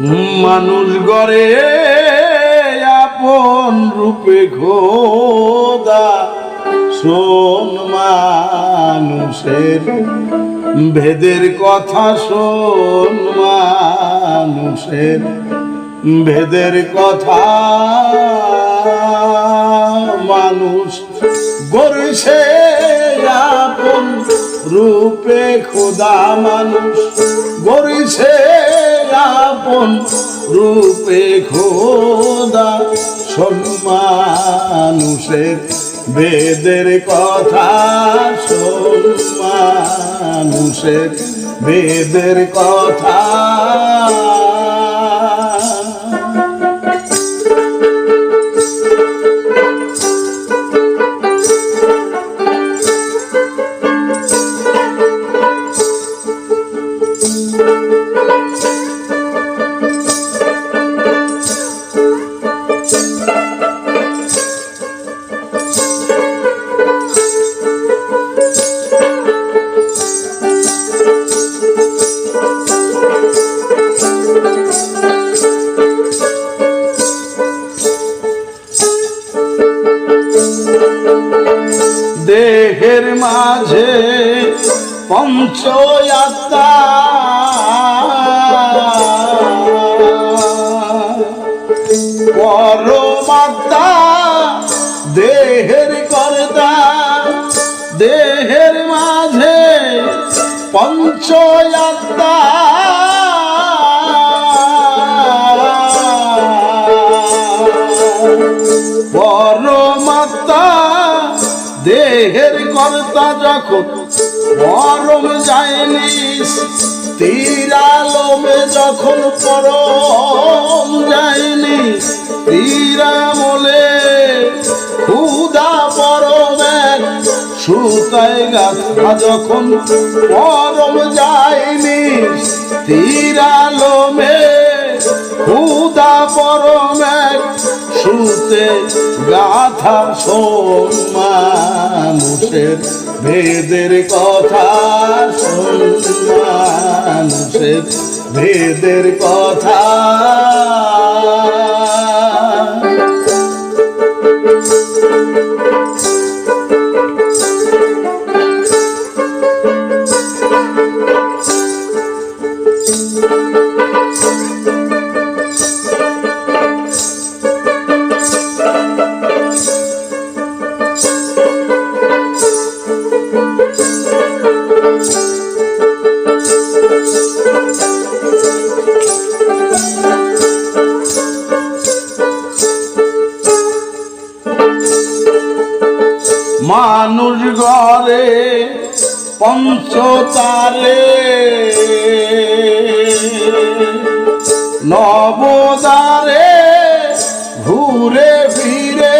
মানুষ গড়ে আপন রূপে খোদা শোন মানুষের ভেদের কথা শোন মানুষের ভেদের কথা। মানুষ গড়ছে আপন রূপে, খোদা মানুষ গড়ছে আপন রূপে খোদা সম্মানুষের বেদের কথা সম্মানুষের বেদের কথা পঞ্চয়াত্মা পরমাত্মা দেহের কর্তা দেহের মাঝে পঞ্চয়াত্মা পরমাত্মা দেহের কর্তা যখন পরম যায়নি তীরালমে যখন পরম যায়নি তীরামলে ক্ষুদা পরমের সুতায় গাথা যখন পরম যায়নি তীরালমে ক্ষুদা পরমের সুতে গাথা শোন মানুষের ভেদের কথা মানুষের ভেদের কথা মানুষ ঘরে পঞ্চতারে নবদারে ঘুরে ফিরে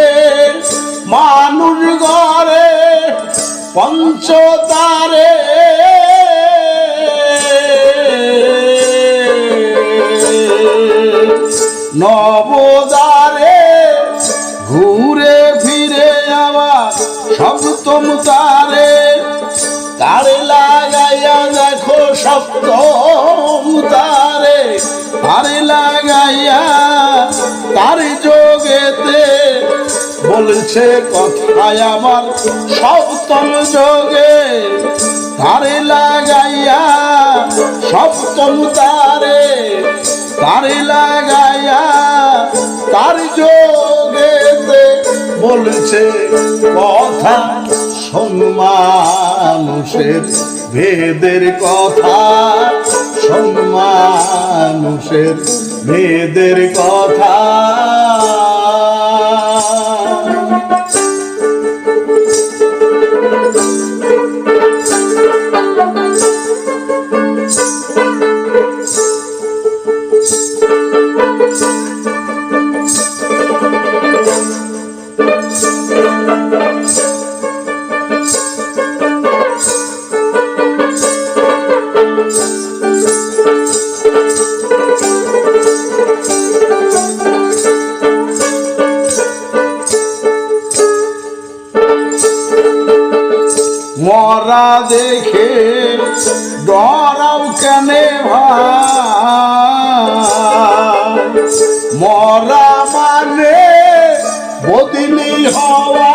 মানুষ ঘরে পঞ্চতারে নবদারে আবার সপ্তম তারে তারে লাগাইয়া দেখো সপ্তম তারে তারে লাগাইয়া তারে যোগেতে বলছে কথায় আমার সপ্তম যোগে। তারে লাগাইয়া সপ্তম তারে তারে লাগাইয়া তার যোগেতে বলছে কথা সম্মানুষের মানুষের ভেদের কথা সম্মানুষের মানুষের ভেদের কথা मरा देखे डराव कने भा मरा माने বদলি হওয়া,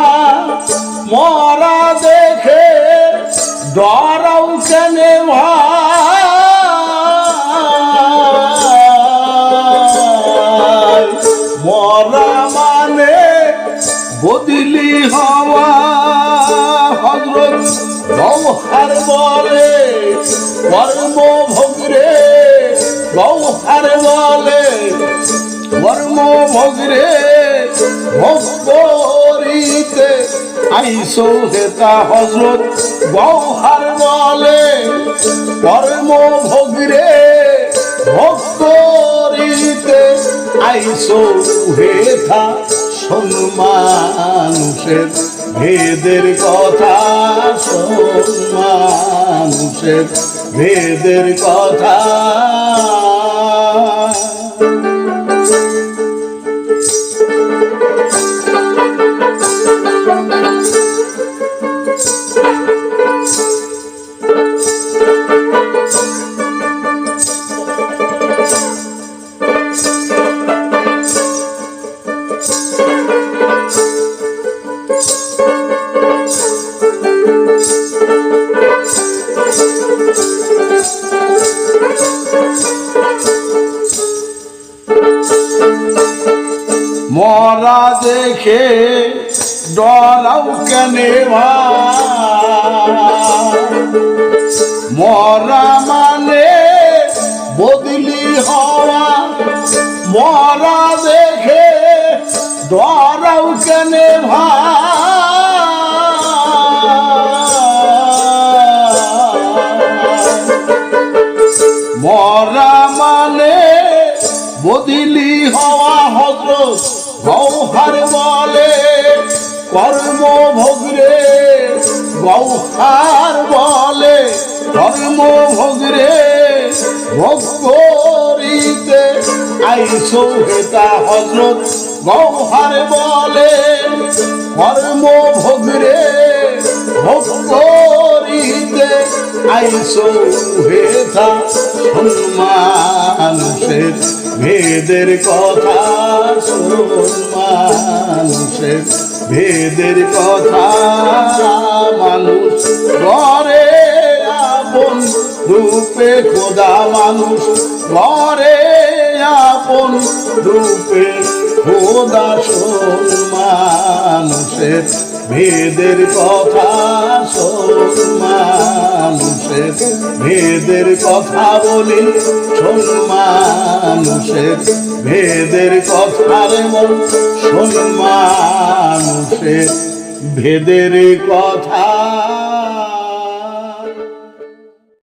মরা দেখে ডরাও কেন মরা মানে বদলি হওয়া, হজরত গৌহার বলে, কর্ম ভোগরে গৌহার বলে, কর্ম ভোগরে ভক্তরিতে আইসো হেতা হজরত গৌহার বলে। কর্ম ভোগরে ভক্তরিতে আইসো হেথা শোন ভেদের কথা শোন ভেদের কথা মরা দেখে ডরাও কেনে? মরা মানে বদলি হওয়া মরা দেখে ডরাও কেনে মরা মানে বদিলি হওয়া হজরত গৌহার বলে কর্ম ভোগরে। গৌহার বলে কর্ম ভোগরে। ভোগ করিতে আইসো হেতা হজরত। গৌহার বলে কর্ম ভোগরে। ভোগ করিতে আইসো হেথা হনুমান মানুষের ভেদের কথা শোন মানুষের। ভেদের কথা মানুষ ঘরে আপন, রূপে খোদা মানুষ ঘরে আপন, রূপে খোদা শোন মানুষের। ভেদের কথা শোন মানুষের। ভেদের কথা বলি শোন মানুষের। ভেদের কথা রে মন শোন মানুষের। ভেদের কথা